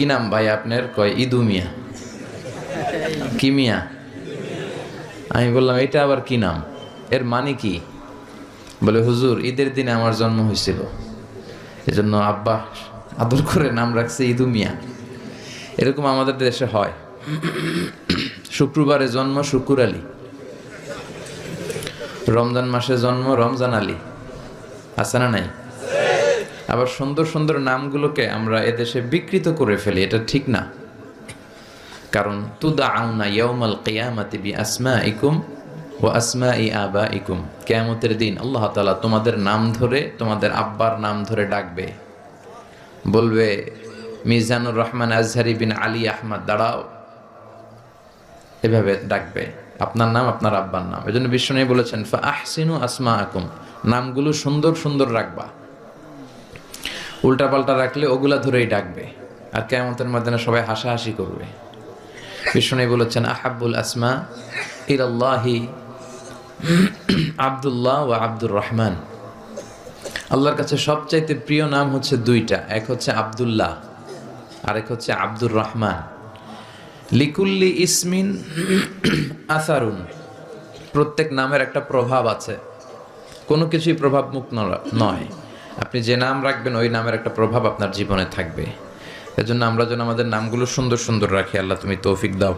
কি নাম ভাই আপনার? কয়, ইদু মিয়া। কি মিয়া? আমি বললাম, এটা আবার কি নাম? এর মানে কি? বলে, হুজুর, ঈদের দিনে আমার জন্ম হয়েছিল। এজন্য আব্বা আদর করে নাম রাখছে ইদু মিয়া। এরকম আমাদের দেশে হয়। শুক্রবারে জন্ম শুকুর আলী। রমজান মাসে জন্ম রমজান আলী। আছে না নাই? আবার সুন্দর সুন্দর নামগুলোকে আমরা এদেশে বিকৃত করে ফেলি, এটা ঠিক না। কারণ তুদা আউনা ইয়াউমাল কিয়ামাতি বি আসমা ইকুম ও আসমা ই আবা ইকুম কেয়ামতের দিন আল্লাহ তালা তোমাদের নাম ধরে, তোমাদের আব্বার নাম ধরে ডাকবে। বলবে, মিজানুর রহমান আজহারি বিন আলী আহমদ, দাঁড়াও। এভাবে ডাকবে, আপনার নাম, আপনার আব্বার নাম। এই জন্য বিষ্ণু বলেছেন, ফা আহসিনু আসমা আকুম নামগুলো সুন্দর সুন্দর রাখবা। উল্টাপাল্টা রাখলে ওগুলা ধরেই ডাকবে। আর কেমতের মাধ্যমে সবাই হাসাহাসি করবে। বিষ্ণু বলেছেন আহাবুল আসমা ইলাল্লাহি আব্দুল্লাহ ও আব্দুর রহমান। আল্লাহর কাছে সবচাইতে প্রিয় নাম হচ্ছে দুইটা, এক হচ্ছে আব্দুল্লাহ, আরেক হচ্ছে আব্দুর রহমান। লিকুল্লি ইসমিন আসারুন, প্রত্যেক নামের একটা প্রভাব আছে। কোনো কিছুই প্রভাব মুক্ত নয়। আপনি যে নাম রাখবেন, ওই নামের একটা প্রভাব আপনার জীবনে থাকবে। এজন্য আমরা যেন আমাদের নামগুলো সুন্দর সুন্দর রাখি। আল্লাহ তুমি তৌফিক দাও।